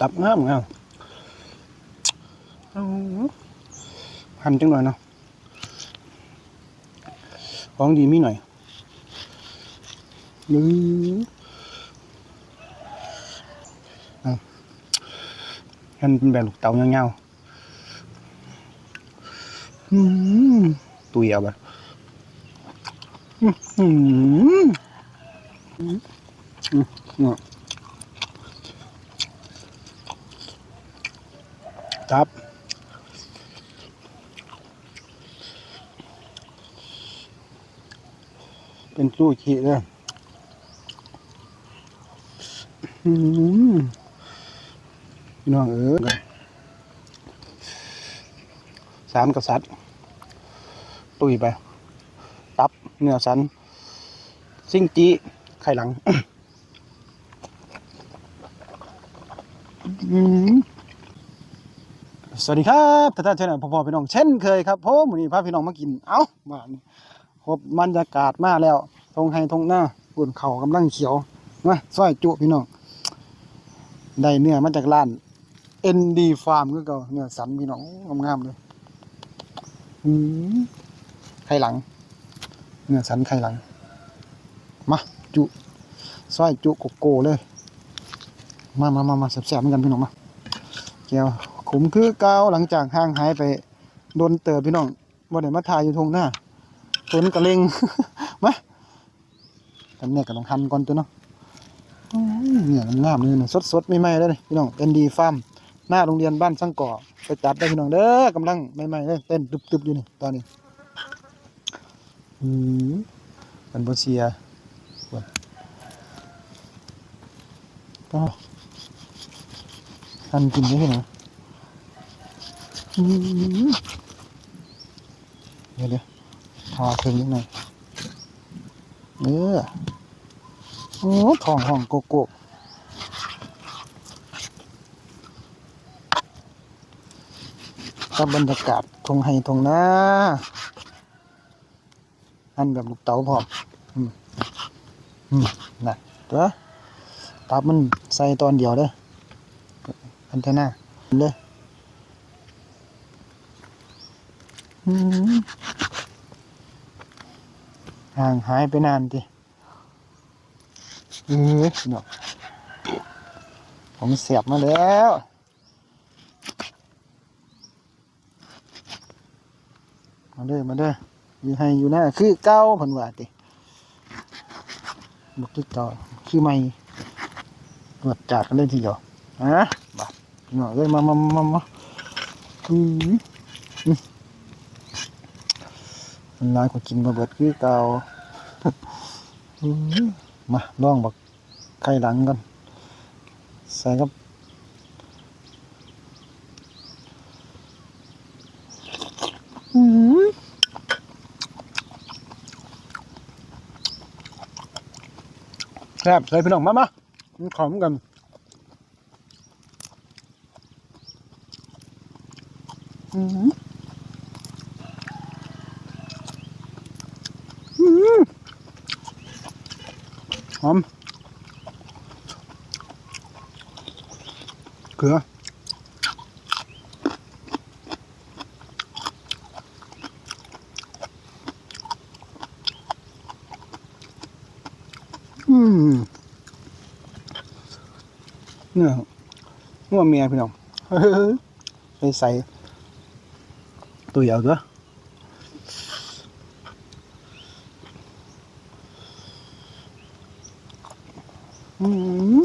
ตับงามงามเอาหั่นจังหน่อยเนาะของดีมีหน่อยยื้อเอาหั่นเป็นแบบลูกเต๋าเงาๆอืมตุยเอาไปอืมอืมอืมอืมเนาะ ครับ เป็นซูชิเลยพี่น้องเออสามกษัตริย์ตุยไป ตับ เนื้อสัน ซิ่งจีไข่หลัง อืม สวัสดีครับท่านท่านเช่นพ่อพ่อพี่น้องเช่นเคยครับผมวันนี้พาพี่น้องมากิน เอ้ามาครบบรรยากาศมาแล้วทงไฮทงหน้าปุ่นเขากำลังเขียวมาซอยจุพี่น้องได้เนื้อมาจากร้าน ND Farm ก็เก่าเนื้อสันพี่น้องงามๆเลยอืมไข่หลัง เนื้อสันไข่หลัง มาจุซอยจุโกโก้เลย มามามามาแซ่บๆเหมือนกันพี่น้องมาแก้ว ขุมคือเก้าหลังจากห่างหายไปโดนเติบพี่น้องบ่ได้มาทายอยู่ทงหน้าฝนกระเลงมากันเนี่ยกับลองทำก่อนตัวเนาะเนี่ยมันงามเลยนะสดสดไม่ไหม้เลยพี่น้องเป็นดีฟาร์มหน้าโรงเรียนบ้านสังก่อไปจัดได้พี่น้องเด้อกำลังไม่ไหม้เลยเต้นตึบๆอยู่นี่ตอนนี้อืมมันบ่เสียก็ทันกินได้พี่น้องอืม เดี๋ยวเดี๋ยวทาเพิ่มนิดหน่อยเออโอ้ทองห้องโกโก้กับบรรยากาศทงไฮทงนาอันแบบลูกเต๋าพร้อมอืมอืมน่ะตัวตับมันใส่ตอนเดียวเลยอันเทน่าเลย อืม ห่างหายไปนานทีเอ้ยเนาะผมเสียบมาแล้วมาเด้อมาเด้ออยู่ให้อยู่หน้าคือเก้าเพันว่าติบุกที่เก่าคือไม่ตรวจจัดกันเลยทีเดียวอะบัดพี่องเลยมามามามามาอื มันน้อยกว่ากินมาเบิดคือเก่ามาล่องบักไข่หลังกันใส่กับอื้อแซ่บใส่พี่น้องมามามันขอมกันอือ หอมเกลือ อืมเนี่ยงัวเมียพี่น้องเฮ้ยไปใส่ตัวใหญ่ด้วยอืม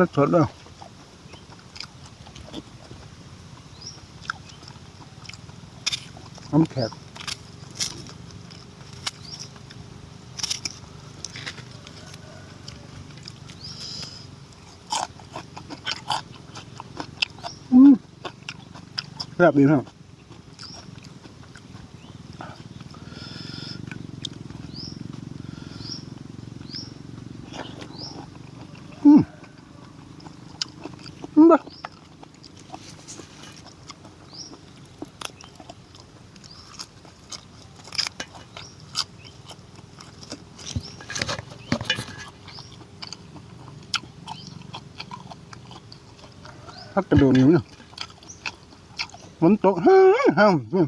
สดสดเลยน้ำแข็งอืมแซ่บดีครับ พักกระโดดอยู่เนาะฝนตกฮ่าฮ่าอืม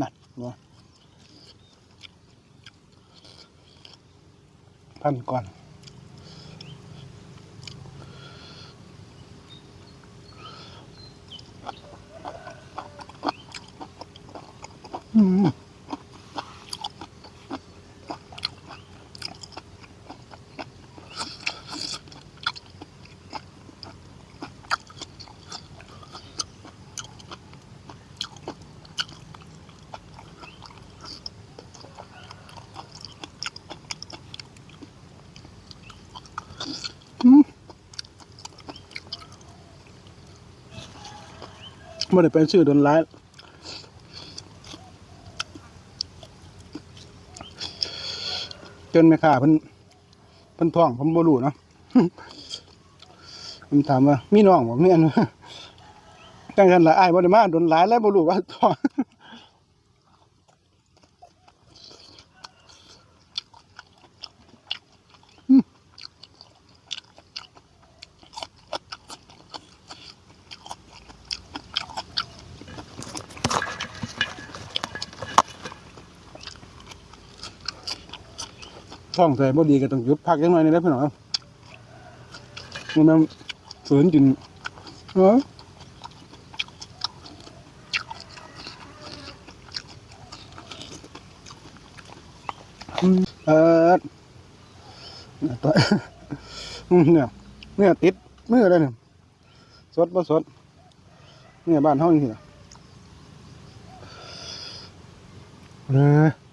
นั่นเนาะพันก่อนอืม ไม่ได้เป็นชื่อโดนร้ายจนแม่ค้าเพิ่นเพิ่นท้องผมบ่รู้เนาะผมถามว่ามีน้องบ่มีอันจังซั่นล่ะอ้ายบ่ได้มาโดนหลายแล้วบ่รู้ว่าท้อง ท้องใส่บ่ดีก็ต้องหยุดพักจังหน่อยนี่แหละพี่น้องมันมันฝืนกินเออเออตัวเนี่ยเนี่ยติดมือเลยเนี่ยสดบ่สดเนี่ยบ้านเฮาจังซี่เลยอืมต้ออ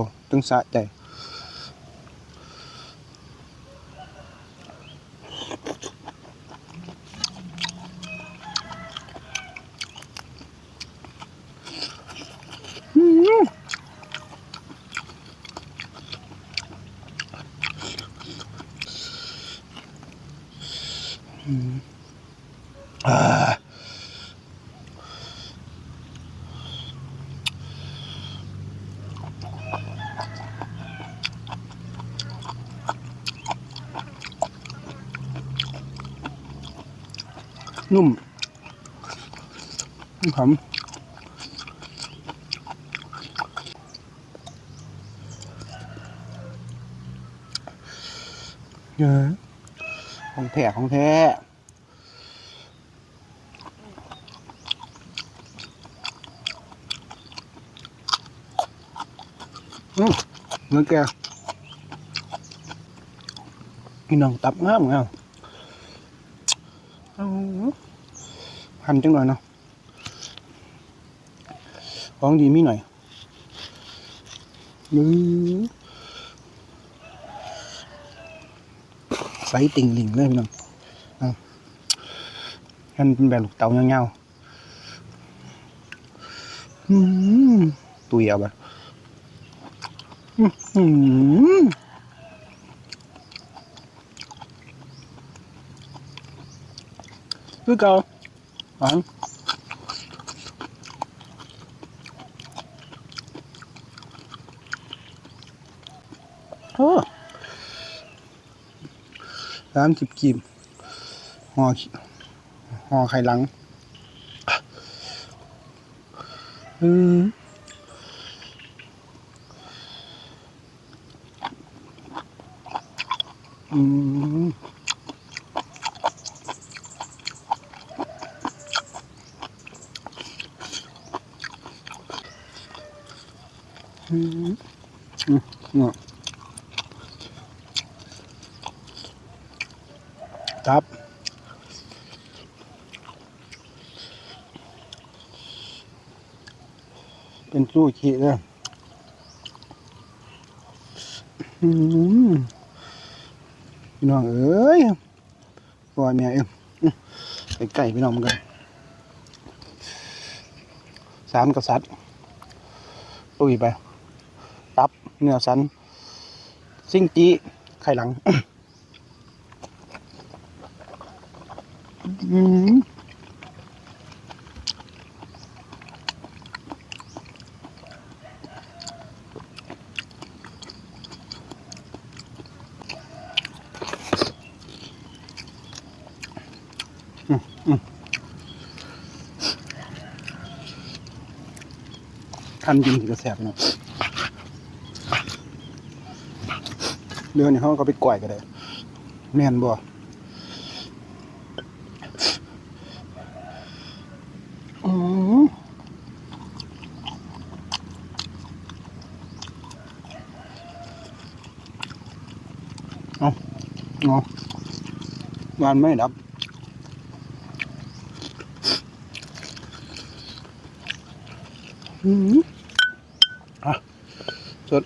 าต้องสะใจ อ่า นุ่มนุ่มหอมเยอะของแท้ของแท้อืมเนื้อแกพี่น้องตับงามงามเอา หั่นจังหน่อยเนาะของดีมีหน่อยมือใส่ติ่งหลิงเลยพี่น้องอาหั่นเป็นแบบลูกเต๋าเงาๆตุยเอาแบบอืมคือเก่า หวานโอ้สามสิบกีบห่อห่อไข่หลัง อืม อืมอืมอืม เนาะครับเป็นสู้ขีเลยพี่น้องเอ้ยปล่อยแม่เอ็มไก่พี่น้องมันกันสารกษัตริย์ตุยไป เนื้อสัน ซิ่งจีไข่หลังอืมคันกินก็แสบนะ เดือนนี้เขาก็ไปก่อยก็ได้แม่นบ่เอาเอางานไม่ดับอืมอะสด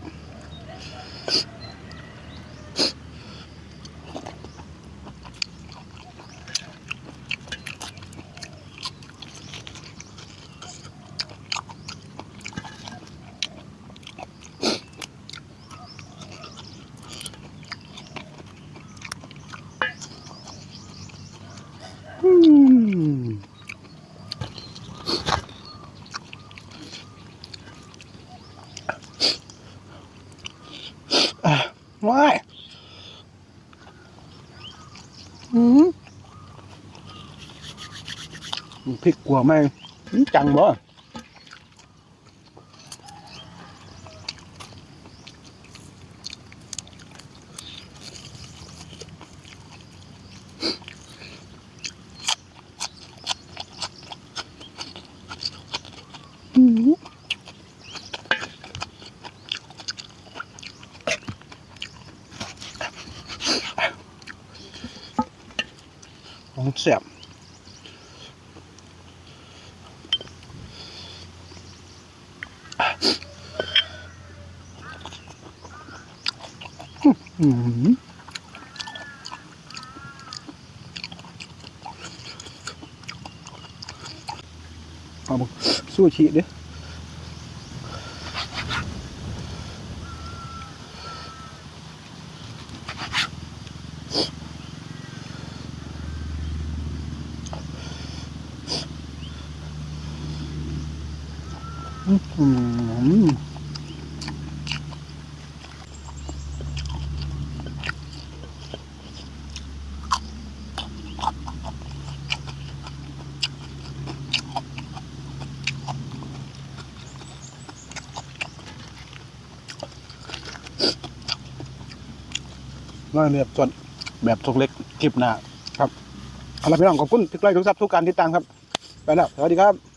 อืมอะว้ายอืม พริกกลัวไหมอื้อจังบ่อืมของแซ่บ อืมเอาบุสู้ชีเด้อม น้อยแบบสดแบบทุกเล็กคลิปหน้าครับเอาละพี่น้องขอบคุณทุกไลค์ทุกซับทุกการติดตามครับไปแล้วสวัสดีครับ